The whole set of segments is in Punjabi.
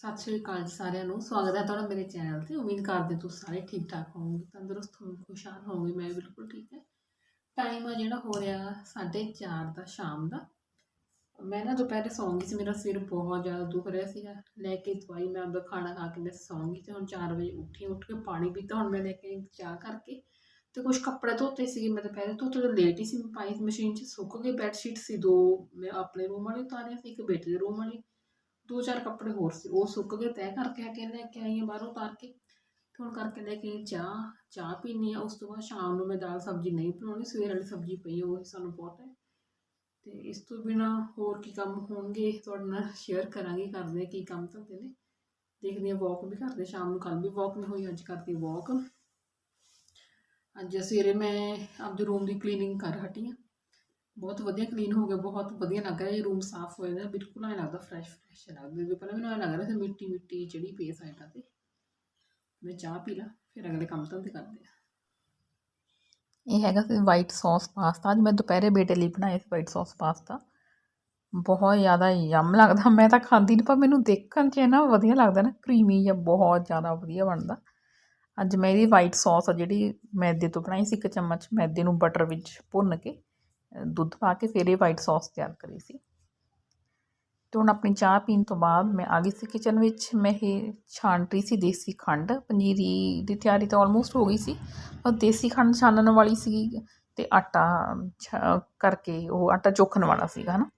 ਸਤਿ ਸ਼੍ਰੀ ਅਕਾਲ ਸਾਰਿਆਂ ਨੂੰ। ਸਵਾਗਤ ਹੈ ਤੁਹਾਡਾ ਮੇਰੇ ਚੈਨਲ ਤੇ। ਉਮੀਦ ਕਰਦੇ ਤੁਸੀਂ ਸਾਰੇ ਠੀਕ ਠਾਕ ਹੋਵੋਗੇ, ਤੰਦਰੁਸਤ ਹੋਵੋਗੇ ਖੁਸ਼ਹਾਲ ਹੋਵੋਗੇ। ਮੈਂ ਬਿਲਕੁਲ ਠੀਕ ਹੈ। ਟਾਈਮ ਆ ਜਿਹੜਾ ਹੋ ਰਿਹਾ 4:30 ਦਾ, ਸ਼ਾਮ ਦਾ। ਮੈਂ ਨਾ ਦੁਪਹਿਰੇ ਸੌਂਗੀ ਸੀ। ਮੇਰਾ ਸਿਰ ਬਹੁਤ ਜ਼ਿਆਦਾ ਦੁਖ ਰਿਹਾ ਸੀਗਾ। ਲੈ ਕੇ ਦਵਾਈ ਮੈਂ ਆਪਦਾ ਖਾਣਾ ਖਾ ਕੇ ਮੈਂ ਸੌਂਗੀ ਤੇ ਹੁਣ 4 ਵਜੇ ਉੱਠੀ। ਉੱਠ ਕੇ ਪਾਣੀ ਪੀਤਾ। ਹੁਣ ਮੈਂ ਲੈ ਕੇ ਚਾਹ ਕਰਕੇ। ਤੇ ਕੁਝ ਕੱਪੜੇ ਧੋਤੇ ਸੀਗੇ। ਮੈਂ ਦੁਪਹਿਰੇ ਧੋਤੇ ਤਾਂ ਲੇਟ ਹੀ ਸੀ। ਮੈਂ ਪਾਈ ਮਸ਼ੀਨ 'ਚ ਸੁੱਕ ਗਏ ਬੈੱਡ ਸ਼ੀਟ ਸੀ ਦੋ। ਮੈਂ ਆਪਣੇ ਰੂਮ ਵਾਲੀ ਉਤਾਰੀਆਂ ਸੀ, ਇੱਕ ਬੇਟੇ ਦੇ ਰੂਮ ਵਾਲੀ। ਦੋ ਚਾਰ ਕੱਪੜੇ ਹੋਰ ਸੀ, ਉਹ ਸੁੱਕ ਗਏ, ਤੈਅ ਕਰਕੇ ਆ ਕੇ ਲੈ ਕੇ ਆਈ ਹਾਂ ਬਾਹਰੋਂ ਉਤਾਰ ਕੇ। ਤੇ ਹੁਣ ਕਰਕੇ ਲੈ ਕੇ ਆਈ ਚਾਹ ਚਾਹ ਪੀਣੀ ਆ ਉਸ ਤੋਂ ਬਾਅਦ ਸ਼ਾਮ ਨੂੰ ਮੈਂ ਦਾਲ ਸਬਜ਼ੀ ਨਹੀਂ ਬਣਾਉਣੀ, ਸਵੇਰ ਵਾਲੀ ਸਬਜ਼ੀ ਪਈ ਉਹ ਸਾਨੂੰ ਬਹੁਤ ਹੈ। ਤੇ ਇਸ ਤੋਂ ਬਿਨਾ ਹੋਰ ਕੀ ਕੰਮ ਹੋਣਗੇ, ਤੁਹਾਡੇ ਨਾਲ ਸ਼ੇਅਰ ਕਰਾਂਗੇ, ਕਰਦੇ ਕੀ ਕੰਮ ਧੰਦੇ ਨੇ। ਦੇਖਦੇ ਆ ਵਾਕ ਵੀ ਕਰਦੇ, ਸ਼ਾਮ ਨੂੰ ਕੱਲ ਵੀ ਵਾਕ ਨਹੀਂ ਹੋਈ, ਅੱਜ ਕਰਦੀ ਵਾਕ ਅੱਜ ਸਵੇਰੇ ਮੈਂ ਆਪਦੇ ਰੂਮ ਦੀ ਕਲੀਨਿੰਗ ਕਰ ਹਟੀ ਹਾਂ। ਬਹੁਤ ਵਧੀਆ ਕਲੀਨ ਹੋ ਗਿਆ ਬਹੁਤ ਵਧੀਆ ਲੱਗ ਰਿਹਾ, ਇਹ ਰੂਮ ਸਾਫ਼ ਹੋਇਆ ਦਾ ਬਿਲਕੁਲ ਐਂ ਲੱਗਦਾ ਫਰੈਸ਼ ਫਰੈਸ਼ ਲੱਗਦਾ ਵੀ ਪਹਿਲਾਂ ਮੈਨੂੰ ਐਂ ਲੱਗ ਰਿਹਾ ਸੀ ਮਿੱਟੀ ਮਿੱਟੀ ਜਿਹੜੀ ਪਈ ਸਾਈਡਾਂ ਤੇ। ਮੈਂ ਚਾਹ ਪੀ ਲਾਂ, ਫਿਰ ਅਗਲੇ ਕੰਮ ਧੰਦੇ ਕਰਦੇ ਆ। ਇਹ ਹੈਗਾ ਸੀ ਵਾਈਟ ਸੌਸ ਪਾਸਤਾ ਅੱਜ ਮੈਂ ਦੁਪਹਿਰੇ ਬੇਟੇ ਲਈ ਬਣਾਇਆ ਸੀ ਵਾਈਟ ਸੌਸ ਪਾਸਤਾ ਬਹੁਤ ਜ਼ਿਆਦਾ ਯਮ ਲੱਗਦਾ, ਮੈਂ ਤਾਂ ਖਾਂਦੀ ਨਹੀਂ ਪਰ ਮੈਨੂੰ ਦੇਖਣ 'ਚ ਨਾ ਵਧੀਆ ਲੱਗਦਾ ਨਾ ਕਰੀਮੀ ਜਾਂ ਬਹੁਤ ਜ਼ਿਆਦਾ ਵਧੀਆ ਬਣਦਾ। ਅੱਜ ਮੈਂ ਇਹਦੀ ਵਾਈਟ ਸੌਸ ਆ ਜਿਹੜੀ ਮੈਦੇ ਤੋਂ ਬਣਾਈ ਸੀ, ਇੱਕ ਚਮਚ ਮੈਦੇ ਨੂੰ ਬਟਰ ਵਿੱਚ ਭੁੰਨ ਕੇ ਦੁੱਧ ਪਾ ਕੇ ਫਿਰ ਇਹ ਵਾਈਟ ਸੌਸ ਤਿਆਰ ਕਰੀ ਸੀ। ਤੇ ਹੁਣ ਆਪਣੀ ਚਾਹ ਪੀਣ ਤੋਂ ਬਾਅਦ ਮੈਂ ਆ ਗਈ ਸੀ ਕਿਚਨ ਵਿੱਚ। ਮੈਂ ਇਹ ਛਾਣ ਰਹੀ ਸੀ ਦੇਸੀ ਖੰਡ। ਪੰਜੀਰੀ ਦੀ ਤਿਆਰੀ ਤਾਂ ਆਲਮੋਸਟ ਹੋ ਗਈ ਸੀ। ਪਰ ਦੇਸੀ ਖੰਡ ਛਾਣਨ ਵਾਲੀ ਸੀ ਤੇ ਆਟਾ ਛ- ਕਰਕੇ ਉਹ ਆਟਾ ਚੋਖਣ ਵਾਲਾ ਸੀਗਾ ਹਨਾ।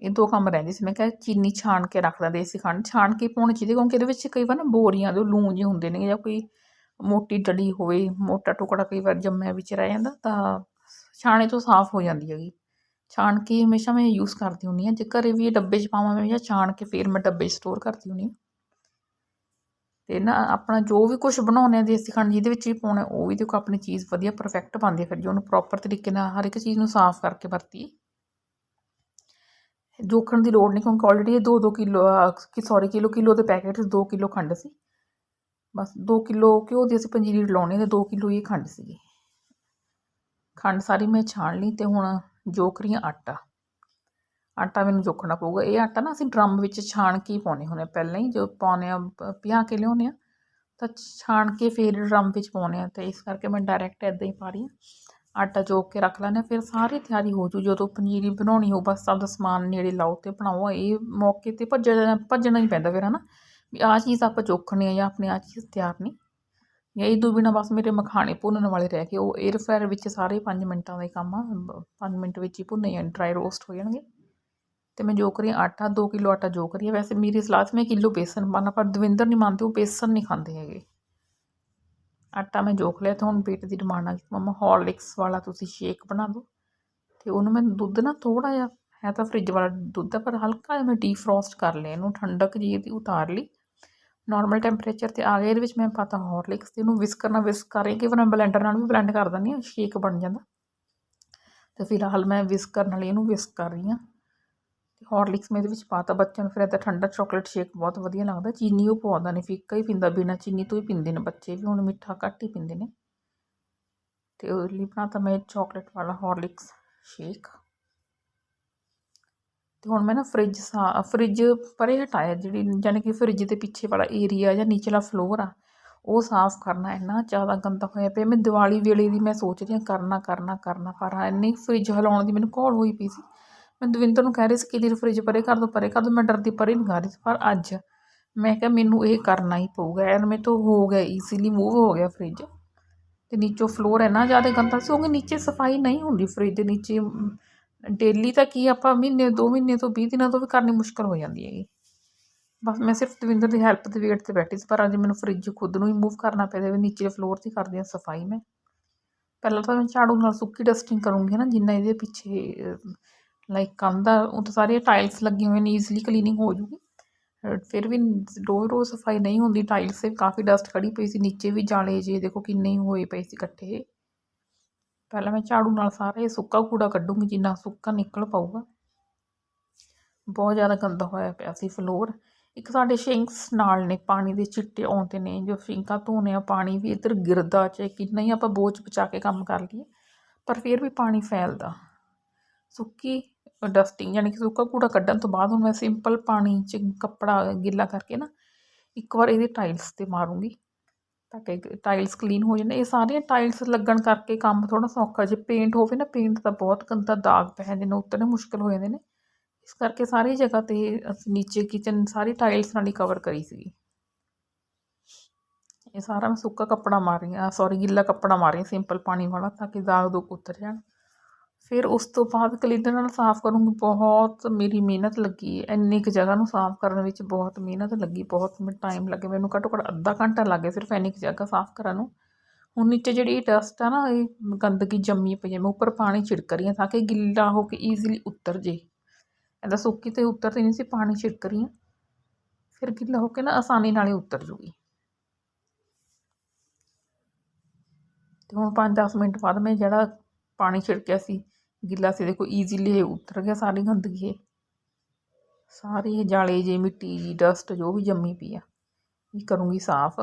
ਇਹ ਦੋ ਕੰਮ ਰਹਿੰਦੇ ਸੀ। ਮੈਂ ਕਿਹਾ ਚੀਨੀ ਛਾਣ ਕੇ ਰੱਖਦਾ ਦੇਸੀ ਖੰਡ। ਛਾਣ ਕੇ ਪਾਉਣੀ ਚਾਹੀਦੀ ਕਿਉਂਕਿ ਇਹਦੇ ਵਿੱਚ ਕਈ ਵਾਰ ਨਾ ਬੋਰੀਆਂ ਦੇ ਲੂਣ ਜਿਹੇ ਹੁੰਦੇ ਨੇ ਜਾਂ ਕੋਈ ਮੋਟੀ ਡਲੀ ਹੋਵੇ, ਮੋਟਾ ਟੁਕੜਾ ਕਈ ਵਾਰ ਜੰਮਿਆ ਵਿੱਚ ਰਹਿ ਜਾਂਦਾ ਤਾਂ ਛਾਣੇ ਤੋਂ ਸਾਫ਼ ਹੋ ਜਾਂਦੀ ਹੈਗੀ। ਛਾਣ ਕੇ ਹਮੇਸ਼ਾ ਮੈਂ ਯੂਜ਼ ਕਰਦੀ ਹੁੰਦੀ ਹਾਂ। ਜੇ ਘਰੇ ਵੀ ਇਹ ਡੱਬੇ 'ਚ ਪਾਵਾਂ ਮੈਂ ਜਾਂ ਛਾਣ ਕੇ ਫਿਰ ਮੈਂ ਡੱਬੇ 'ਚ ਸਟੋਰ ਕਰਦੀ ਹੁੰਦੀ ਹਾਂ। ਤੇ ਨਾ ਆਪਣਾ ਜੋ ਵੀ ਕੁਝ ਬਣਾਉਂਦੇ ਆ ਦੇਸੀ ਖੰਡ, ਜਿਹਦੇ ਵਿੱਚ ਵੀ ਪਾਉਣਾ, ਉਹ ਵੀ ਦੇਖੋ ਆਪਣੀ ਚੀਜ਼ ਵਧੀਆ ਪਰਫੈਕਟ ਪਾਉਂਦੀ ਹੈ ਫਿਰ, ਜੇ ਉਹਨੂੰ ਪ੍ਰੋਪਰ ਤਰੀਕੇ ਨਾਲ ਹਰ ਇੱਕ ਚੀਜ਼ ਨੂੰ ਸਾਫ਼ ਕਰਕੇ ਵਰਤੀ ਜੋਖਣ ਦੀ ਲੋੜ ਨਹੀਂ, ਕਿਉਂਕਿ ਆਲਰੇਡੀ ਇਹ 2-2 ਕਿਲੋ ਕਿ ਸੌਰੀ ਕਿਲੋ ਕਿਲੋ ਦੇ ਪੈਕੇਟ 2 ਕਿਲੋ ਖੰਡ ਸੀ। ਬਸ 2 ਕਿਲੋ ਘਿਓ ਦੀ ਅਸੀਂ ਪੰਜੀਰੀ ਲਾਉਣੀ ਤੇ 2 ਕਿਲੋ ਇਹ ਖੰਡ ਸੀਗੀ। ਖੰਡ ਸਾਰੀ ਮੈਂ ਛਾਣ ਲਈ ਤੇ ਹੁਣ ਜੋਖ ਰਹੀ ਹਾਂ ਆਟਾ। ਆਟਾ ਮੈਨੂੰ ਜੋਖਣਾ ਪਊਗਾ। ਇਹ ਆਟਾ ਨਾ ਅਸੀਂ ਡਰਮ ਵਿੱਚ ਛਾਣ ਕੇ ਹੀ ਪਾਉਣੇ ਹੁੰਦੇ ਆ। ਪਹਿਲਾਂ ਹੀ ਜੋ ਪਾਉਣੇ ਆ, ਪਿਆ ਕੇ ਲਿਆਉਂਦੇ ਆ, ਤਾਂ ਛਾਣ ਕੇ ਫਿਰ ਡਰਮ ਵਿੱਚ ਪਾਉਣੇ ਆ। ਤੇ ਇਸ ਕਰਕੇ ਮੈਂ ਡਾਇਰੈਕਟ ਇੱਦਾਂ ਹੀ ਪਾ ਰਹੀ ਹਾਂ। ਆਟਾ ਜੋਕ ਕੇ ਰੱਖ ਲੈਂਦੇ ਹਾਂ ਫਿਰ ਸਾਰੀ ਤਿਆਰੀ ਹੋ ਜੂ। ਜਦੋਂ ਪਨੀਰੀ ਬਣਾਉਣੀ ਹੋ ਬਸ ਆਪਦਾ ਸਮਾਨ ਨੇੜੇ ਲਾਓ ਤੇ ਬਣਾਓ। ਇਹ ਮੌਕੇ ਤੇ ਭੱਜਣਾ ਭੱਜਣਾ ਹੀ ਪੈਂਦਾ ਫਿਰ, ਹਨਾ? ਵੀ ਆਹ ਚੀਜ਼ ਆਪਾਂ ਚੋਖਣੀ ਆ ਜਾਂ ਆਪਣੀ ਆਹ ਚੀਜ਼ ਤਿਆਰ ਨਹੀਂ। ਇਹ ਤੋਂ ਬਿਨਾਂ ਬਸ ਮੇਰੇ ਮਖਾਣੇ ਭੁੰਨਣ ਵਾਲੇ ਰਹਿ ਗਏ। ਉਹ 에ਅਰ ਫਰਾਇਰ ਵਿੱਚ ਸਾਰੇ 5 ਮਿੰਟਾਂ ਦਾ ਕੰਮ ਆ। 5 ਮਿੰਟ ਵਿੱਚ ਹੀ ਭੁੰਨੇ ਜਾਂ ਡਰਾਈ ਰੋਸਟ ਹੋ ਜਾਣਗੇ। ਤੇ ਮੈਂ ਜੋ ਕਰੀ, ਆਟਾ 2 ਕਿਲੋ ਆਟਾ ਜੋ ਕਰੀ ਵੈਸੇ ਮੇਰੀ ਸਲਾਹ 'ਚ ਮੈਂ ਕਿਲੋ ਬੇਸਨ ਪਾਉਣਾ ਪਰ ਦਵਿੰਦਰ ਨਹੀਂ ਮੰਨਦੇ, ਉਹ ਬੇਸਨ ਨਹੀਂ ਖਾਂਦੇ ਹੈਗੇ। ਆਟਾ ਮੈਂ ਜੋਖ ਲਿਆ ਤੇ ਹੁਣ ਬੇਟੇ ਦੀ ਡਿਮਾਂਡ ਆ ਗਈ ਮਮਾ ਹੌਰਲਿਕਸ ਵਾਲਾ ਤੁਸੀਂ ਸ਼ੇਕ ਬਣਾ ਦਿਓ। ਤੇ ਉਹਨੂੰ ਮੈਂ ਦੁੱਧ ਨਾ ਥੋੜਾ ਜਿਹਾ, ਹੈ ਤਾਂ ਫ੍ਰਿਜ ਵਾਲਾ ਦੁੱਧ ਆ, ਪਰ ਹਲਕਾ ਜਿਹਾ ਮੈਂ ਡੀਫਰੋਸਟ ਕਰ ਲਿਆ ਇਹਨੂੰ, ਠੰਡਕ ਜੀ ਇਹਦੀ ਉਤਾਰ ਲਈ। ਨਾਰਮਲ ਟੈਂਪਰੇਚਰ ਤੇ ਆ ਗਿਆ ਇਹਦੇ ਵਿੱਚ ਮੈਂ ਪਾਤਾ ਹੌਰਲਿਕਸ ਤੇ ਇਹਨੂੰ ਵਿਸਕ ਨਾਲ ਵਿਸਕ ਕਰ ਰਹੀ ਕਿ ਮੈਂ ਬਲੈਂਡਰ ਨਾਲ ਵੀ ਬਲੈਂਡ ਕਰ ਦਿੰਦੀ ਹਾਂ ਸ਼ੇਕ ਬਣ ਜਾਂਦਾ। ਤੇ ਫਿਲਹਾਲ ਮੈਂ ਵਿਸਕ ਕਰਨ ਨਾਲ ਇਹਨੂੰ ਵਿਸਕ ਕਰ ਰਹੀ ਹਾਂ। ਤੇ ਹੌਰਲਿਕਸ ਮੈਂ ਇਹਦੇ ਵਿੱਚ ਪਾਤਾ ਬੱਚਿਆਂ ਨੂੰ ਫਿਰ ਇੱਦਾਂ ਠੰਡਾ ਚਾਕਲੇਟ ਸ਼ੇਕ ਬਹੁਤ ਵਧੀਆ ਲੱਗਦਾ, ਚੀਨੀ ਉਹ ਪਾਉਂਦਾ ਨਹੀਂ ਫਿੱਕਾ ਹੀ ਪੀਂਦਾ, ਬਿਨਾਂ ਚੀਨੀ ਤੋਂ ਹੀ ਪੀਂਦੇ ਨੇ ਬੱਚੇ ਵੀ, ਹੁਣ ਮਿੱਠਾ ਘੱਟ ਹੀ ਪੀਂਦੇ ਨੇ। ਤੇ ਉਹ ਲਈ ਬਣਾਤਾ ਮੈਂ ਚਾਕਲੇਟ ਵਾਲਾ ਹੌਰਲਿਕਸ ਸ਼ੇਕ ਤੇ ਹੁਣ ਮੈਂ ਨਾ ਫ੍ਰਿਜ ਸਾ ਫ੍ਰਿਜ ਪਰੇ ਹਟਾਇਆ ਜਿਹੜੀ ਯਾਨੀ ਕਿ ਫ੍ਰਿਜ ਦੇ ਪਿੱਛੇ ਵਾਲਾ ਏਰੀਆ ਜਾਂ ਨੀਚਲਾ ਫਲੋਰ ਆ, ਉਹ ਸਾਫ਼ ਕਰਨਾ ਇੰਨਾ ਜ਼ਿਆਦਾ ਗੰਦਾ ਹੋਇਆ ਪਿਆ। ਮੈਂ ਦੀਵਾਲੀ ਵੇਲੇ ਦੀ ਮੈਂ ਸੋਚ ਰਹੀ ਹਾਂ ਕਰਨਾ ਕਰਨਾ ਕਰਨਾ, ਪਰ ਇੰਨੀ ਫ੍ਰਿਜ ਹਿਲਾਉਣ ਦੀ ਮੈਨੂੰ ਘੋਲ ਹੋਈ ਪਈ ਸੀ। ਮੈਂ ਦਵਿੰਦਰ ਨੂੰ ਕਹਿ ਰਹੀ ਸੀ ਕਿ ਦੀ ਫ੍ਰਿਜ ਪਰੇ ਕਰ ਦੋ, ਪਰੇ ਕਰ ਦੋ। ਮੈਂ ਡਰਦੀ ਪਰੇ ਨਹੀਂ ਕਰ ਰਹੀ ਸੀ, ਪਰ ਅੱਜ ਮੈਂ ਕਿਹਾ ਮੈਨੂੰ ਇਹ ਕਰਨਾ ਹੀ ਪਊਗਾ। ਐਨ ਮੇ ਤੋਂ ਹੋ ਗਿਆ ਈਜ਼ੀਲੀ ਮੂਵ ਹੋ ਗਿਆ ਫ੍ਰਿਜ ਤੇ ਨੀਚੋਂ ਫਲੋਰ ਇੰਨਾ ਜ਼ਿਆਦਾ ਗੰਦਾ ਸੀ ਕਿਉਂਕਿ ਨੀਚੇ ਸਫ਼ਾਈ ਨਹੀਂ ਹੁੰਦੀ ਫ੍ਰਿਜ ਦੇ ਨੀਚੇ। ਡੇਲੀ ਤਾਂ ਕੀ ਆਪਾਂ ਮਹੀਨੇ, ਦੋ ਮਹੀਨੇ ਤੋਂ 20 ਦਿਨਾਂ ਤੋਂ ਵੀ ਕਰਨੀ ਮੁਸ਼ਕਲ ਹੋ ਜਾਂਦੀ ਹੈਗੀ। ਬਸ ਮੈਂ ਸਿਰਫ ਦਵਿੰਦਰ ਦੀ ਹੈਲਪ ਦੇ ਵੇਟ ਤੇ ਬੈਠੀ ਸੀ, ਪਰ ਅੱਜ ਮੈਨੂੰ ਫ੍ਰਿਜ ਖੁਦ ਨੂੰ ਹੀ ਮੂਵ ਕਰਨਾ ਪਿਆ ਤੇ ਨੀਚੇ ਫਲੋਰ ਤੇ ਕਰਦੀ ਹਾਂ ਸਫ਼ਾਈ ਮੈਂ। ਪਹਿਲਾਂ ਤਾਂ ਮੈਂ ਝਾੜੂ ਨਾਲ ਸੁੱਕੀ ਡਸਟਿੰਗ ਕਰੂੰਗੀ ਨਾ ਜਿੰਨਾ ਇਹਦੇ ਪਿੱਛੇ ਲਾਈਕ ਕੰਧ ਆ ਉਹ ਤਾਂ ਸਾਰੇ ਟਾਈਲਸ ਲੱਗੀਆਂ ਹੋਈਆਂ ਨੇ ਈਜ਼ੀਲੀ ਕਲੀਨਿੰਗ ਹੋ ਜੂਗੀ। ਫਿਰ ਵੀ ਰੋਜ਼ ਰੋਜ਼ ਸਫ਼ਾਈ ਨਹੀਂ ਹੁੰਦੀ ਟਾਈਲਸ 'ਤੇ ਕਾਫੀ ਡਸਟ ਖੜੀ ਪਈ ਸੀ, ਨੀਚੇ ਵੀ ਜਾਲੇ ਜੇ ਦੇਖੋ ਕਿੰਨੇ ਹੀ ਹੋਏ ਪਏ ਸੀ ਇਕੱਠੇ। ਪਹਿਲਾਂ ਮੈਂ ਝਾੜੂ ਨਾਲ ਸਾਰਾ ਇਹ ਸੁੱਕਾ ਕੂੜਾ ਕੱਢੂੰਗੀ, ਜਿੰਨਾ ਸੁੱਕਾ ਨਿਕਲ ਪਾਊਗਾ। ਬਹੁਤ ਜ਼ਿਆਦਾ ਗੰਦਾ ਹੋਇਆ ਪਿਆ ਸੀ ਫਲੋਰ। ਇੱਕ ਸਾਡੇ ਸ਼ਿੰਕਸ ਨਾਲ ਨੇ, ਪਾਣੀ ਦੇ ਛਿੱਟੇ ਆਉਂਦੇ ਨੇ, ਜੋ ਸ਼ਿੰਕਾਂ ਧੋਨੇ ਆ, ਪਾਣੀ ਵੀ ਇੱਧਰ ਗਿਰਦਾ ਚਾਹੇ ਕਿੰਨਾ ਹੀ ਆਪਾਂ ਬੋਝ ਬਚਾ ਕੇ ਕੰਮ ਕਰ ਲਈਏ, ਪਰ ਫਿਰ ਵੀ ਪਾਣੀ ਫੈਲਦਾ। ਸੁੱਕੀ ਡਸਟਿੰਗ, ਯਾਨੀ ਕਿ ਸੁੱਕਾ ਕੂੜਾ ਕੱਢਣ ਤੋਂ ਬਾਅਦ ਹੁਣ ਮੈਂ ਸਿੰਪਲ ਪਾਣੀ 'ਚ ਕੱਪੜਾ ਗਿੱਲਾ ਕਰਕੇ ਨਾ, ਇੱਕ ਵਾਰ ਇਹਦੇ ਟਾਈਲਸ 'ਤੇ ਮਾਰੂੰਗੀ। ਤਾਂ ਕਿ ਟਾਈਲਸ ਕਲੀਨ ਹੋ ਜਾਂਦੇ ਇਹ ਸਾਰੀਆਂ ਟਾਈਲਸ ਲੱਗਣ ਕਰਕੇ ਕੰਮ ਥੋੜਾ ਸੌਖਾ, ਜੇ ਪੇਂਟ ਹੋਵੇ ਨਾ ਪੇਂਟ ਦਾ ਬਹੁਤ ਗੰਦਾ ਦਾਗ ਪੈ ਜਾਂਦੇ ਨੇ, ਉਤਰਨੇ ਮੁਸ਼ਕਲ ਹੋ ਜਾਂਦੇ ਨੇ। ਇਸ ਕਰਕੇ ਸਾਰੀ ਜਗ੍ਹਾ ਤੇ ਅਸੀਂ ਨੀਚੇ ਕਿਚਨ ਸਾਰੀ ਟਾਈਲਸ ਨਾਲ ਹੀ ਕਵਰ ਕਰੀ ਸੀਗੀ। ਇਹ ਸਾਰਾ ਮੈਂ ਸੁੱਕਾ ਕੱਪੜਾ ਮਾਰ ਰਹੀ ਹਾਂ ਸੌਰੀ ਗਿੱਲਾ ਕੱਪੜਾ ਮਾਰ ਰਹੀ ਹਾਂ ਸਿੰਪਲ ਪਾਣੀ ਵਾਲਾ, ਤਾਂ ਕਿ ਦਾਗ ਦੁਗ ਉਤਰ ਜਾਣ। ਫਿਰ ਉਸ ਤੋਂ ਬਾਅਦ ਕਲੀਨਰ ਨਾਲ ਸਾਫ਼ ਕਰੂੰਗੀ, ਬਹੁਤ ਮੇਰੀ ਮਿਹਨਤ ਲੱਗੀ ਇੰਨੀ ਕੁ ਜਗ੍ਹਾ ਨੂੰ ਸਾਫ਼ ਕਰਨ ਵਿੱਚ ਬਹੁਤ ਮਿਹਨਤ ਲੱਗੀ, ਬਹੁਤ ਮੈਨੂੰ ਟਾਈਮ ਲੱਗੇ, ਮੈਨੂੰ ਘੱਟੋ ਘੱਟ ਅੱਧਾ ਘੰਟਾ ਲੱਗ ਗਿਆ ਸਿਰਫ ਇੰਨੀ ਕੁ ਜਗ੍ਹਾ ਸਾਫ਼ ਕਰਨ ਨੂੰ। ਹੁਣ ਨੀਚੇ ਜਿਹੜੀ ਡਸਟ ਆ ਨਾ, ਇਹ ਗੰਦਗੀ ਜੰਮੀ ਪਈ ਹੈ, ਮੈਂ ਉੱਪਰ ਪਾਣੀ ਛਿੜਕ ਰਹੀ ਹਾਂ ਤਾਂ ਕਿ ਗਿੱਲਾ ਹੋ ਕੇ ਈਜ਼ੀਲੀ ਉਤਰ ਜੇ। ਇਹਦਾ ਸੁੱਕੀ ਤੇ ਉਤਰਦੀ ਨਹੀਂ ਸੀ, ਪਾਣੀ ਛਿੜਕ ਰਹੀ ਹਾਂ, ਫਿਰ ਗਿੱਲਾ ਹੋ ਕੇ ਨਾ ਆਸਾਨੀ ਨਾਲ ਹੀ ਉਤਰ ਜੂਗੀ। ਤੇ ਹੁਣ 5-10 ਮਿੰਟ ਬਾਅਦ ਮੈਂ ਜਿਹੜਾ ਪਾਣੀ ਛਿੜਕਿਆ ਸੀ ਗਿੱਲਾ ਸੀ, ਦੇਖੋ ਈਜ਼ੀਲੀ ਇਹ ਉਤਰ ਗਿਆ ਸਾਰੀ ਗੰਦਗੀ ਇਹ। ਸਾਰੀ ਇਹ ਜਾਲੇ ਜੇ, ਮਿੱਟੀ ਜੀ ਡਸਟ ਜੋ ਵੀ ਜੰਮੀ ਪਈ ਆ, ਇਹ ਕਰੂੰਗੀ ਸਾਫ਼।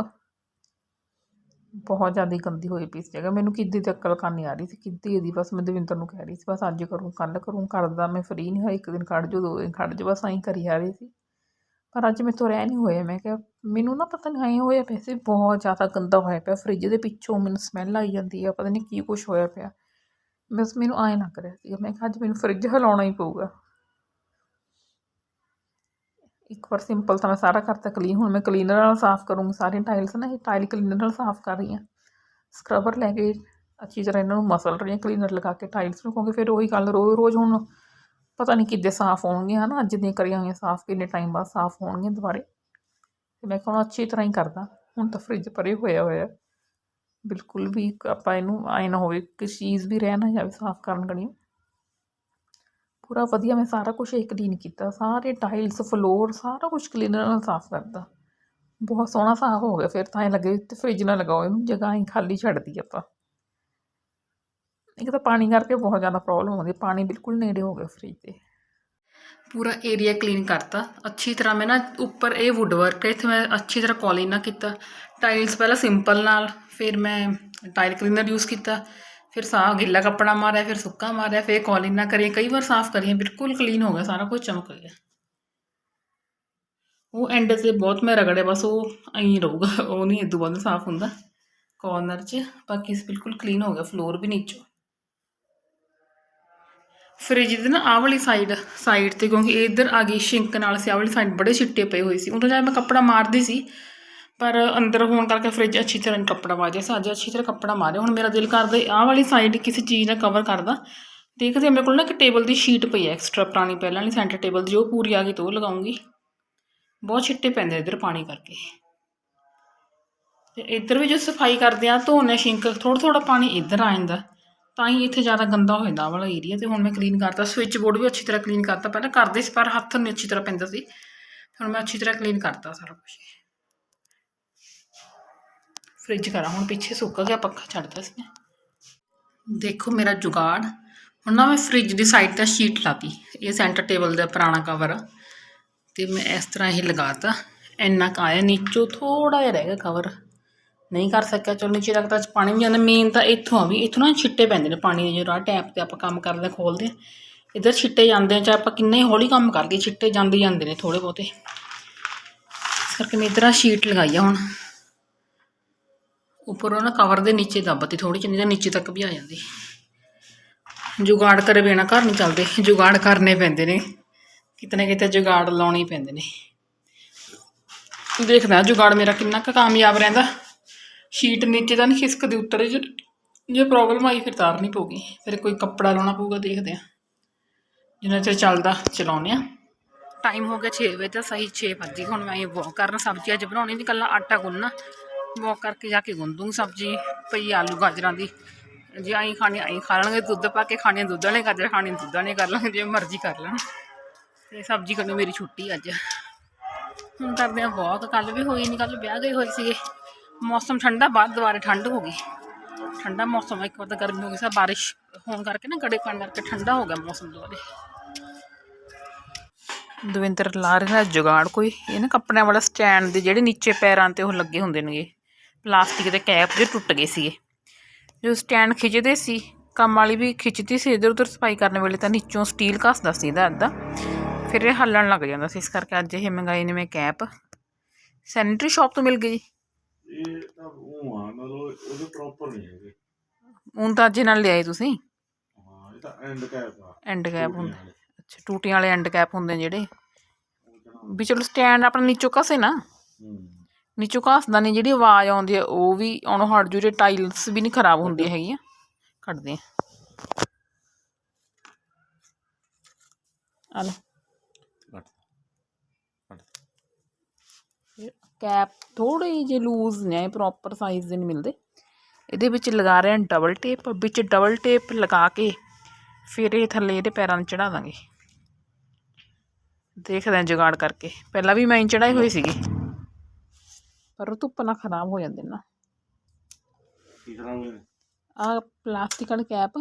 ਬਹੁਤ ਜ਼ਿਆਦਾ ਗੰਦੀ ਹੋਈ ਪਈ ਇਸ ਜਗ੍ਹਾ। ਮੈਨੂੰ ਕਿੱਦੀ ਤੇ ਅਕਲ ਕਰਨੀ ਆ ਰਹੀ ਸੀ ਕਿੱਦੀ ਇਹਦੀ, ਬਸ ਮੈਂ ਦਵਿੰਦਰ ਨੂੰ ਕਹਿ ਰਹੀ ਸੀ, ਬਸ ਅੱਜ ਕਰੂੰ ਕੱਲ ਕਰੂੰ ਕਰਦਾ ਮੈਂ ਫਰੀ ਨਹੀਂ ਹੋਇਆ, ਇੱਕ ਦਿਨ ਕੱਢ ਜੋ ਦੋ ਦਿਨ ਕੱਢ ਜੋ ਬਸ ਐਂ ਕਰੀ ਆ ਰਹੀ ਸੀ। ਪਰ ਅੱਜ ਮੇਰੇ ਤੋਂ ਰਹਿ ਨਹੀਂ ਹੋਇਆ, ਮੈਂ ਕਿਹਾ ਮੈਨੂੰ ਨਾ ਪਤਾ ਨਹੀਂ ਐਂ ਹੋਇਆ ਪਿਆ ਸੀ, ਬਹੁਤ ਜ਼ਿਆਦਾ ਗੰਦਾ ਹੋਇਆ ਪਿਆ ਫਰਿੱਜ ਦੇ ਪਿੱਛੋਂ ਮੈਨੂੰ ਸਮੈਲ ਆਈ ਜਾਂਦੀ ਆ, ਪਤਾ ਨਹੀਂ ਕੀ ਕੁਛ ਹੋਇਆ ਪਿਆ। ਬਸ ਮੈਨੂੰ ਐਂ ਲੱਗ ਰਿਹਾ ਸੀਗਾ ਮੈਂ ਕਿਹਾ ਅੱਜ ਮੈਨੂੰ ਫਰਿੱਜ ਹਿਲਾਉਣਾ ਹੀ ਪਊਗਾ। ਇੱਕ ਵਾਰ ਸਿੰਪਲ ਤਾਂ ਮੈਂ ਸਾਰਾ ਕਰਤਾ ਕਲੀਨ ਹੁਣ ਮੈਂ ਕਲੀਨਰ ਨਾਲ ਸਾਫ਼ ਕਰੂੰਗੀ। ਸਾਰੀਆਂ ਟਾਈਲਸ ਨਾ ਇਹ ਟਾਈਲ ਕਲੀਨਰ ਨਾਲ ਸਾਫ਼ ਕਰ ਰਹੀ ਹਾਂ ਸਕਰਬਰ ਲੈ ਕੇ ਅੱਛੀ ਤਰ੍ਹਾਂ ਇਹਨਾਂ ਨੂੰ ਮਸਲ ਰਹੀ ਹਾਂ ਕਲੀਨਰ ਲਗਾ ਕੇ ਟਾਈਲਸ ਨੂੰ, ਕਿਉਂਕਿ ਫਿਰ ਉਹੀ ਗੱਲ ਰੋਜ਼ ਰੋਜ਼ ਹੁਣ ਪਤਾ ਨਹੀਂ ਕਿੱਦੇ ਸਾਫ਼ ਹੋਣਗੇ ਹਨਾ? ਅੱਜ ਦੀਆਂ ਕਰੀਆਂ ਹੋਈਆਂ ਸਾਫ਼, ਕਿੰਨੇ ਟਾਈਮ ਬਾਅਦ ਸਾਫ਼ ਹੋਣਗੀਆਂ ਦੁਬਾਰੇ। ਤੇ ਮੈਂ ਕਿਹਾ ਹੁਣ ਅੱਛੀ ਤਰ੍ਹਾਂ ਹੀ ਕਰਦਾ। ਹੁਣ ਤਾਂ ਫਰਿੱਜ ਪਰੇ ਹੋਇਆ ਹੋਇਆ। ਬਿਲਕੁਲ ਵੀ ਆਪਾਂ ਇਹਨੂੰ ਆਏ ਨਾ ਹੋਵੇ ਕਿ ਚੀਜ਼ ਵੀ ਰਹਿ ਨਾ ਜਾਵੇ, ਸਾਫ਼ ਕਰਨ ਕਣੀ। ਪੂਰਾ ਵਧੀਆ ਮੈਂ ਸਾਰਾ ਕੁਝ ਇੱਕ ਕਲੀਨ ਕੀਤਾ, ਸਾਰੇ ਟਾਈਲਸ ਫਲੋਰ ਸਾਰਾ ਕੁਝ ਕਲੀਨਰ ਨਾਲ ਸਾਫ਼ ਕਰਦਾ ਬਹੁਤ ਸੋਹਣਾ ਸਾਫ਼ ਹੋ ਗਿਆ, ਫਿਰ ਤਾਂ ਐਂ ਲੱਗੇ ਤੇ ਫ੍ਰਿਜ ਨਾ ਲਗਾਓ, ਇਹਨੂੰ ਜਗ੍ਹਾ ਹੀ ਖਾਲੀ ਛੱਡਦੀ ਆਪਾਂ। ਇੱਕ ਤਾਂ ਪਾਣੀ ਕਰਕੇ ਬਹੁਤ ਜ਼ਿਆਦਾ ਪ੍ਰੋਬਲਮ ਆਉਂਦੀ, ਪਾਣੀ ਬਿਲਕੁਲ ਨੇੜੇ ਹੋ ਗਿਆ ਫ੍ਰਿਜ ਦੇ ਪੂਰਾ ਏਰੀਆ ਕਲੀਨ ਕਰਤਾ, ਅੱਛੀ ਤਰ੍ਹਾਂ ਮੈਂ ਨਾ ਉੱਪਰ ਇਹ ਵੁੱਡ ਵਰਕ ਹੈ, ਇੱਥੇ ਮੈਂ ਅੱਛੀ ਤਰ੍ਹਾਂ ਪੋਲਿਸ਼ ਨਾ ਕੀਤਾ। ਟਾਈਲਸ ਪਹਿਲਾਂ ਸਿੰਪਲ ਨਾਲ ਫਿਰ ਮੈਂ ਟਾਇਲ ਕਲੀਨਰ ਯੂਜ਼ ਕੀਤਾ। ਫਿਰ ਸਾਫ਼ ਗਿੱਲਾ ਕੱਪੜਾ ਮਾਰਿਆ, ਫਿਰ ਸੁੱਕਾ ਮਾਰਿਆ, ਫਿਰ ਕੌਲਿਨ ਨਾ ਕਰੀ ਕਈ ਵਾਰ ਸਾਫ਼ ਕਰੀਏ, ਬਿਲਕੁਲ ਕਲੀਨ ਹੋ ਗਿਆ, ਸਾਰਾ ਕੁਝ ਚਮਕ ਗਿਆ। ਉਹ ਐਂਡ ਤੇ ਬਹੁਤ ਮੈਂ ਰਗੜਿਆ, ਬਸ ਉਹ ਐਂ ਰਹੂਗਾ, ਉਹ ਨਹੀਂ ਇਦੋਂ ਬਾਅਦ ਸਾਫ਼ ਹੁੰਦਾ। ਕੋਰਨਰ 'ਚ, ਬਾਕੀ ਬਿਲਕੁਲ ਕਲੀਨ ਹੋ ਗਿਆ ਫਲੋਰ ਵੀ ਨੀਚੋ। ਫ੍ਰਿਜ ਦੀ ਨਾ ਆਹ ਵਾਲੀ ਸਾਈਡ ਸਾਈਡ ਤੇ ਕਿਉਂਕਿ ਇਹ ਇੱਧਰ ਆ ਗਈ, ਸ਼ਿੰਕ ਨਾਲ ਸੀ, ਆਹ ਵਾਲੀ ਸਾਈਡ ਬੜੇ ਛਿੱਟੇ ਪਏ ਹੋਏ ਸੀ। ਉਦੋਂ ਜਦ ਮੈਂ ਕੱਪੜਾ ਮਾਰਦੀ ਸੀ ਪਰ ਅੰਦਰ ਹੋਣ ਕਰਕੇ ਫ੍ਰਿਜ ਅੱਛੀ ਤਰ੍ਹਾਂ ਨੀ ਕੱਪੜਾ ਵਾਜਿਆ ਸੀ ਅੱਜ ਅੱਛੀ ਤਰ੍ਹਾਂ ਕੱਪੜਾ ਮਾਰਿਆ ਹੁਣ ਮੇਰਾ ਦਿਲ ਕਰਦਾ ਆਹ ਵਾਲੀ ਸਾਈਡ ਕਿਸੇ ਚੀਜ਼ ਨਾਲ ਕਵਰ ਕਰਦਾ। ਦੇਖਦੇ ਮੇਰੇ ਕੋਲ ਨਾ ਇੱਕ ਟੇਬਲ ਦੀ ਸ਼ੀਟ ਪਈ ਹੈ ਐਕਸਟਰਾ ਪੁਰਾਣੀ, ਪਹਿਲਾਂ ਵਾਲੀ ਸੈਂਟਰ ਟੇਬਲ ਦੀ ਜੋ ਪੂਰੀ ਆ ਗਈ ਤਾਂ ਉਹ ਲਗਾਉਂਗੀ। ਬਹੁਤ ਛਿੱਟੇ ਪੈਂਦੇ ਇੱਧਰ ਪਾਣੀ ਕਰਕੇ। ਤੇ ਇੱਧਰ ਵੀ ਜੋ ਸਫ਼ਾਈ ਕਰਦੇ ਆ ਧੋਨੇ ਸ਼ਿੰਕ ਥੋੜਾ ਥੋੜਾ ਪਾਣੀ ਇੱਧਰ ਆ ਜਾਂਦਾ। ਤਾਂ ਹੀ ਇੱਥੇ ਜ਼ਿਆਦਾ ਗੰਦਾ ਹੋ ਜਾਂਦਾ ਆਹ ਵਾਲਾ ਏਰੀਆ ਤੇ ਹੁਣ ਮੈਂ ਕਲੀਨ ਕਰਤਾ। ਸਵਿਚ ਬੋਰਡ ਵੀ ਅੱਛੀ ਤਰ੍ਹਾਂ ਕਲੀਨ ਕਰਤਾ। ਪਹਿਲਾਂ ਕਰਦੇ ਸੀ, ਪਰ ਹੱਥ ਨਹੀਂ ਅੱਛੀ ਤਰ੍ਹਾਂ ਪੈਂਦਾ ਸੀ। ਹੁਣ ਮੈਂ ਅੱਛੀ ਤਰ੍ਹਾਂ ਕਲੀਨ ਕਰਤਾ ਸਾਰਾ ਕੁਝ ਫ੍ਰਿਜ ਕਰਾਂ। ਹੁਣ ਪਿੱਛੇ ਸੁੱਕ ਗਿਆ ਪੱਖਾ ਛੱਡਦਾ ਸੀ ਮੈਂ। ਦੇਖੋ ਮੇਰਾ ਜੁਗਾੜ। ਹੁਣ ਨਾ ਮੈਂ ਫ੍ਰਿਜ ਦੀ ਸਾਈਡ ਤੇ ਸ਼ੀਟ ਲਾਤੀ ਇਹ ਸੈਂਟਰ ਟੇਬਲ ਦਾ ਪੁਰਾਣਾ ਕਵਰ ਆ ਤੇ ਮੈਂ ਇਸ ਤਰ੍ਹਾਂ ਹੀ ਲਗਾਤਾ। ਇੰਨਾ ਕੁ ਆਇਆ। ਨੀਚੋਂ ਥੋੜਾ ਜਿਹਾ ਰਹਿ ਗਿਆ ਕਵਰ ਨਹੀਂ ਕਰ ਸਕਿਆ। ਚਲੋ ਨੀਚੇ ਤੱਕ ਤਾਂ ਪਾਣੀ ਵੀ ਜਾਂਦਾ। ਮੇਨ ਤਾਂ ਇੱਥੋਂ ਆ ਵੀ। ਇੱਥੋਂ ਨਾ ਛਿੱਟੇ ਪੈਂਦੇ ਨੇ ਪਾਣੀ ਦੇ। ਜਦੋਂ ਆਹ ਟੈਪ ਤੇ ਆਪਾਂ ਕੰਮ ਕਰਦੇ ਹਾਂ, ਖੋਲਦੇ ਹਾਂ। ਇੱਧਰ ਛਿੱਟੇ ਜਾਂਦੇ ਆ। ਚਾਹੇ ਆਪਾਂ ਕਿੰਨਾ ਹੀ ਹੌਲੀ ਕੰਮ ਕਰਦੇ। ਛਿੱਟੇ ਜਾਂਦੇ ਜਾਂਦੇ ਨੇ ਥੋੜੇ ਬਹੁਤੇ। ਇਸ ਕਰਕੇ ਮੈਂ ਇੱਧਰ ਆਹ ਸ਼ੀਟ ਲਗਾਈ ਆ ਹੁਣ। ਉੱਪਰੋਂ ਨਾ ਕਵਰ ਦੇ ਨੀਚੇ ਦੱਬਤੀ ਥੋੜੀ ਜਿਹੀ ਤਾਂ ਨੀਚੇ ਤੱਕ ਵੀ ਆ ਜਾਂਦੀ। ਜੁਗਾੜ ਕਰੇ ਬਿਨਾ ਘਰ ਨਹੀਂ ਚੱਲਦੇ, ਜੁਗਾੜ ਕਰਨੇ ਪੈਂਦੇ ਨੇ। ਕਿਤੇ ਨਾ ਕਿਤੇ ਜੁਗਾੜ ਲਾਉਣੇ ਪੈਂਦੇ ਨੇ। ਦੇਖਦਾ ਜੁਗਾੜ ਮੇਰਾ ਕਿੰਨਾ ਕੁ ਕਾਮਯਾਬ ਰਹਿੰਦਾ। ਸ਼ੀਟ ਨੀਚੇ ਤਾਂ ਨਹੀਂ ਖਿਸਕਦੀ, ਉੱਤਰ ਜੇ ਜੇ ਪ੍ਰੋਬਲਮ ਆਈ ਫਿਰ ਤਾਰਨੀ ਪਊਗੀ। ਫਿਰ ਕੋਈ ਕੱਪੜਾ ਲਾਉਣਾ ਪਊਗਾ, ਦੇਖਦੇ ਆ ਜਿੰਨਾ ਚਿਰ ਚੱਲਦਾ, ਚਲਾਉਂਦੇ ਆ ਟਾਈਮ ਹੋ ਗਿਆ 6 ਵਜੇ ਤਾਂ ਸਹੀ 6 ਵਜੇ ਹੁਣ ਮੈਂ ਇਹ ਵਾਕ ਕਰਨ ਸਬਜ਼ੀ ਅੱਜ ਬਣਾਉਣੀ ਨਹੀਂ ਕੱਲਾ ਆਟਾ ਗੁੰਨਣਾ। ਵਾਕ ਕਰਕੇ ਜਾ ਕੇ ਗੁੰਨ ਸਬਜ਼ੀ ਪਈ ਆਲੂ ਗਾਜਰਾਂ ਦੀ। ਜੇ ਆਈ ਖਾਣੀ ਆਈ ਖਾ ਲਾਂਗੇ ਦੁੱਧ ਪਾ ਕੇ ਖਾਣੀ ਦੁੱਧ ਵਾਲੇ ਗਾਜਰ ਖਾਣੀ ਦੁੱਧ ਵਾਲੇ ਕਰ ਲਾਂਗੇ ਜਿਵੇਂ ਮਰਜ਼ੀ ਕਰ ਲੈਣ। ਤੇ ਸਬਜ਼ੀ ਕਰਨ ਮੇਰੀ ਛੁੱਟੀ ਅੱਜ। ਹੁਣ ਕਰਦੇ ਆ ਵਾਕ ਕੱਲ ਵੀ ਹੋਈ ਨਹੀਂ ਕੱਲ ਵਿਆਹ ਗਏ ਹੋਏ ਸੀਗੇ। ਮੌਸਮ ਠੰਡਾ, ਬਾਅਦ ਦੁਬਾਰਾ ਠੰਡ ਹੋ ਗਈ। ਠੰਡਾ ਮੌਸਮ ਇੱਕ ਵਾਰ ਤਾਂ ਗਰਮੀ ਹੋ ਗਈ ਸਾ, ਬਾਰਿਸ਼ ਹੋਣ ਕਰਕੇ ਨਾ, ਗੜੇ ਪੈਣ ਕਰਕੇ ਠੰਡਾ ਹੋ ਗਿਆ ਮੌਸਮ ਦੁਬਾਰੇ। ਦਵਿੰਦਰ ਲਾ ਰਿਹਾ ਜੁਗਾੜ ਕੋਈ ਇਹ ਨਾ ਕੱਪੜਿਆਂ ਵਾਲਾ ਸਟੈਂਡ ਦੇ ਜਿਹੜੇ ਨੀਚੇ ਪੈਰਾਂ ਤੇ ਉਹ ਲੱਗੇ ਹੁੰਦੇ ਨੇਗੇ। ਪਲਾਸਟਿਕ ਦੇ ਕੈਪ ਜੇ ਟੁੱਟ ਗਏ ਸੀਗੇ। ਜੋ ਸਟੈਂਡ ਖਿੱਚਦੇ ਸੀ ਕੰਮ ਵਾਲੀ ਵੀ ਖਿੱਚਦੀ ਸੀ ਇੱਧਰ ਉੱਧਰ ਸਫ਼ਾਈ ਕਰਨ ਵੇਲੇ ਤਾਂ ਨੀਚੋਂ ਸਟੀਲ ਘਸਦਾ ਸੀ ਇਹਦਾ ਅੱਧਾ। ਫਿਰ ਇਹ ਹੱਲਣ ਲੱਗ ਜਾਂਦਾ ਸੀ ਇਸ ਕਰਕੇ ਅੱਜ ਇਹ ਮੰਗਾਈ ਨੇ ਮੈਂ ਕੈਪ। ਸੈਨੀਟਰੀ ਸ਼ਾਪ ਤੋਂ ਮਿਲ ਗਈ ਜੀ। ਇਹ ਤਾਂ ਉਹ ਆ ਮਤਲਬ ਉਹਦੇ ਪ੍ਰੋਪਰ ਨਹੀਂ ਹੈਗੇ। ਹੁਣ ਤਾਂ ਅੱਜ ਨਾਲ ਲਿਆਏ ਤੁਸੀਂ? ਹਾਂ ਇਹ ਤਾਂ ਐਂਡ ਕੈਪ ਆ। ਐਂਡ ਕੈਪ ਟੂਟੀਆਂ ਹੁੰਦੇ। ਅੱਛਾ ਟੂਟੀਆਂ ਵਾਲੇ ਐਂਡ ਕੈਪ ਹੁੰਦੇ ਨੇ ਜਿਹੜੇ। ਵੀ ਚਲੋ ਸਟੈਂਡ ਆਪਣਾ ਨੀਚੋਂ ਘਸੇ ਨਾ। ਹੂੰ। ਨੀਚੋਂ ਨਹੀਂ ਜਿਹੜੀ ਆਵਾਜ਼ ਆਉਂਦੀ ਹੈ ਉਹ ਵੀ ਉਹਨੂੰ ਹਟ ਜੂ ਜੇ ਟਾਈਲਸ ਵੀ ਨਹੀਂ ਖਰਾਬ ਹੁੰਦੀਆਂ ਹੈਗੀਆਂ। ਕੱਢਦੇ ਆ। ਆ ਲਓ ਕੱਟ ਕੱਟ ਕੈਪ ਥੋੜੇ ਜਿਹੇ ਲੂਜ਼ ਨੇ ਪ੍ਰੋਪਰ ਸਾਈਜ਼ ਦੇ ਨਹੀਂ ਮਿਲਦੇ। ਇਹਦੇ ਵਿੱਚ ਲਗਾ ਰਹੇ ਹਾਂ ਡਬਲ ਟੇਪ ਵਿੱਚ ਡਬਲ ਟੇਪ ਲਗਾ ਕੇ ਫਿਰ ਇਹ ਥੱਲੇ ਇਹਦੇ ਪੈਰਾਂ ਨੂੰ ਚੜਾ ਦਾਂਗੇ। ਦੇਖਦੇ ਹਾਂ ਜੁਗਾੜ ਕਰਕੇ। ਪਹਿਲਾਂ ਵੀ ਮੈਂ ਹੀ ਚੜਾਏ ਹੋਏ ਸੀਗੇ। ਪਰ ਉਹ ਧੁੱਪ ਨਾਲ ਖਰਾਬ ਹੋ ਜਾਂਦੇ ਨਾ ਕੀ ਤਰ੍ਹਾਂ ਹੋਏ ਆ ਪਲਾਸਟਿਕ ਵਾਲੀ ਕੈਪ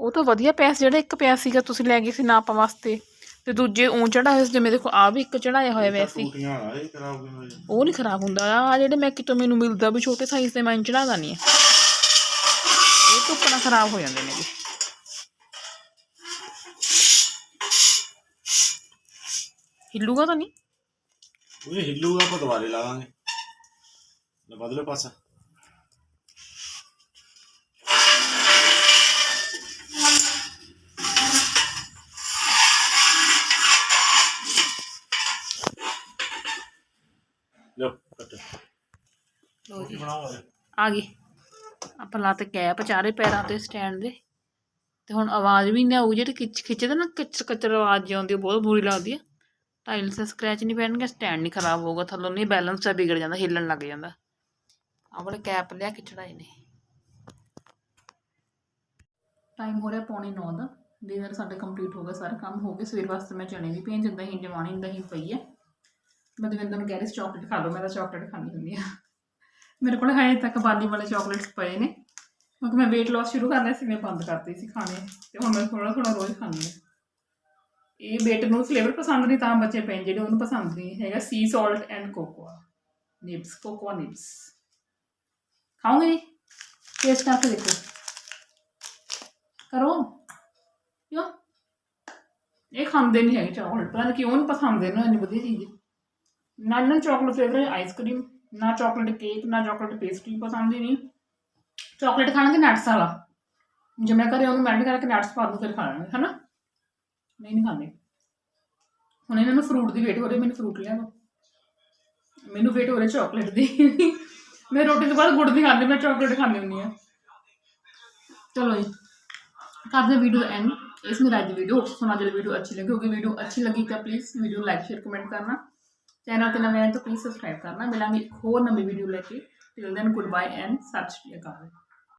ਉਹ ਤਾਂ ਵਧੀਆ ਪਿਆ ਸੀ ਜਿਹੜਾ ਇੱਕ ਪਿਆ ਸੀਗਾ ਤੁਸੀਂ ਲੈ ਗਏ ਸੀ ਨਾਪਾਂ ਵਾਸਤੇ ਤੇ ਦੂਜੇ ਉਂ ਹੋਏ ਸੀ ਜਿਵੇਂ ਦੇਖੋ ਆ ਵੀ ਇੱਕ ਚੜਾਇਆ ਹੋਇਆ ਵੈਸੇ ਹੀ। ਟੂਟੀਆਂ ਇਹ ਖਰਾਬ ਕਿਵੇਂ ਹੋਇਆ? ਉਹ ਨਹੀਂ ਖਰਾਬ ਹੁੰਦਾ ਆ ਜਿਹੜੇ ਮੈਂ ਕਿਤੋਂ ਮੈਨੂੰ ਮਿਲਦਾ ਵੀ ਛੋਟੇ ਸਾਈਜ਼ ਦੇ ਮੈਂ ਚੜਾ ਦਾਨੀ ਆ ਇਹ ਧੁੱਪ ਨਾਲ ਖਰਾਬ ਹੋ ਜਾਂਦੇ ਨੇ ਜੀ। ਹਿੱਲੂਗਾ ਤਾਂ ਨਹੀਂ? ਉਹ ਹਿੱਲੂਗਾ ਆਪਾਂ ਦੁਬਾਰੇ ਲਾ ਦਾਂਗੇ ਲੈ ਬਦਲੇ ਪਾਸਾ ਲੋ ਕੱਟ। ਲੋ ਜੀ। ਬਣਾਓ ਇਹ। ਆ ਗਈ। ਆਪਾਂ ਲਾਤੇ ਕੈਪ ਚਾਰੇ ਪੈਰਾਂ ਤੇ ਸਟੈਂਡ ਦੇ। ਤੇ ਹੁਣ ਆਵਾਜ਼ ਵੀ ਨਹੀਂ ਆਊ ਜਿਹੜੀ ਖਿੱਚ ਖਿੱਚਦੇ ਨਾ ਕਿਚ ਕਚਰ ਆਵਾਜ਼ ਜਿਹੀ ਆਉਂਦੀ ਬਹੁਤ ਬੁਰੀ ਲੱਗਦੀ ਆ। ਟਾਈਲਸ ਤੇ ਸਕ੍ਰੈਚ ਨਹੀਂ ਪੈਣਗੇ ਸਟੈਂਡ ਨਹੀਂ ਖਰਾਬ ਹੋਊਗਾ ਥੱਲੋਂ ਨਹੀਂ ਬੈਲੈਂਸ ਤਾਂ ਵਿਗੜ ਜਾਂਦਾ ਹਿੱਲਣ ਲੱਗ ਜਾਂਦਾ। ਆਪਣੇ ਕੈਪ ਲਿਆ ਕੇ ਚੜਾਏ ਨੇ ਟਾਈਮ ਹੋ ਰਿਹਾ ਪੌਣੇ 9 ਦਾ ਡਿਨਰ ਸਾਡੇ ਕੰਪਲੀਟ ਹੋ ਗਿਆ ਸਾਰੇ ਕੰਮ ਹੋ ਗਏ ਸਵੇਰ ਵਾਸਤੇ ਮੈਂ ਚਣੇ ਦੀ ਭੇਜ ਦਹੀਂ ਜਵਾਣੀ ਦਹੀਂ ਪਈ ਹੈ ਮੈਂ ਦਵਿੰਦਰ ਨੂੰ ਕਹਿ ਰਹੀ ਸੀ ਚਾਕਲੇਟ ਖਾ ਲਓ ਮੈਂ ਤਾਂ ਚਾਕਲੇਟ ਖਾਣੀ ਹੁੰਦੀ ਆ ਮੇਰੇ ਕੋਲ ਹਜੇ ਤੱਕ ਬਾਲੀ ਵਾਲੇ ਚਾਕਲੇਟਸ ਪਏ ਨੇ ਕਿਉਂਕਿ ਮੈਂ weight loss ਸ਼ੁਰੂ ਕਰ ਕਰਨਾ ਸੀ ਮੈਂ ਬੰਦ ਕਰਤੀ ਸੀ ਖਾਣੇ ਤੇ ਹੁਣ ਮੈਂ ਥੋੜਾ ਥੋੜਾ ਰੋਜ਼ ਖਾਂਦੀ ਹਾਂ ਇਹ ਬੇਟੇ ਨੂੰ ਫਲੇਵਰ ਪਸੰਦ ਨਹੀਂ ਤਾਂ ਬੱਚੇ ਪਏ ਜਿਹੜੇ ਉਹਨੂੰ ਪਸੰਦ ਨਹੀਂ ਹੈਗਾ ਸੀ salt and cocoa nibs cocoa nibs ਖਾਓਗੇ ਟੇਸਟ ਕਰਕੇ ਦੇਖੋ। ਕਰੋ। ਕਿਉਂ? ਇਹ ਖਾਂਦੇ ਨਹੀਂ ਹੈਗੇ ਚਾਕਲੇਟ ਪਤਾ ਨਹੀਂ ਕਿਉਂ ਨਹੀਂ ਪਸੰਦ ਇਹਨਾਂ ਇੰਨੀ ਵਧੀਆ ਚੀਜ਼। ਨਾ ਇਹਨਾਂ ਚਾਕਲੇਟ ਫਲੇਵਰ ਆਈਸਕ੍ਰੀਮ ਨਾ ਚਾਕਲੇਟ ਕੇਕ ਨਾ ਚਾਕਲੇਟ ਪੇਸਟਰੀ ਪਸੰਦ ਹੀ ਨਹੀਂ। ਚਾਕਲੇਟ ਖਾਣਗੇ ਨਟਸ ਵਾਲਾ। ਜੇ ਮੈਂ ਘਰੇ ਉਹਨੂੰ ਮੈਲਟ ਕਰਕੇ ਨਟਸ ਪਾ ਦੂੰ, ਫਿਰ ਖਾ ਲੈਣਗੇ ਹਨਾ? ਨਹੀਂ ਨਹੀਂ ਖਾਂਦੇ। ਹੁਣ ਇਹਨਾਂ ਨੂੰ ਫਰੂਟ ਦੀ ਵੇਟ ਹੋ ਰਹੀ ਮੈਨੂੰ ਫਰੂਟ ਲਿਆ ਦੋ ਮੈਨੂੰ ਵੇਟ ਹੋ ਰਹੀ ਚਾਕਲੇਟ ਦੀ। ਮੈਂ ਰੋਟੀ ਤੋਂ ਬਾਅਦ ਗੁੜ ਨਹੀਂ ਖਾਂਦੀ ਮੈਂ ਚਾਕਲੇਟ ਖਾਂਦੀ ਹੁੰਦੀ ਆ ਚਲੋ ਜੀ ਕਰਦੇ ਵੀਡੀਓ ਐਂਡ ਇਸ ਮੇਰਾ ਅੱਜ ਦੀ ਵੀਡੀਓ ਹੋਪ ਸੁਣਾ ਜਿਹੜੀ ਵੀਡੀਓ ਅੱਛੀ ਲੱਗੀ ਹੋਗੀ ਵੀਡੀਓ ਅੱਛੀ ਲੱਗੀ ਤਾਂ please video like share comment ਕਰਨਾ ਚੈਨਲ ਤੇ ਨਵੇਂ ਆਏ ਤਾਂ ਪਲੀਜ਼ ਸਬਸਕ੍ਰਾਈਬ ਕਰਨਾ ਮਿਲਾਂਗੇ ਇੱਕ ਹੋਰ ਨਵੀਂ ਵੀਡੀਓ ਲੈ ਕੇ ਟਿਲ ਦੈਨ ਗੁੱਡ ਬਾਏ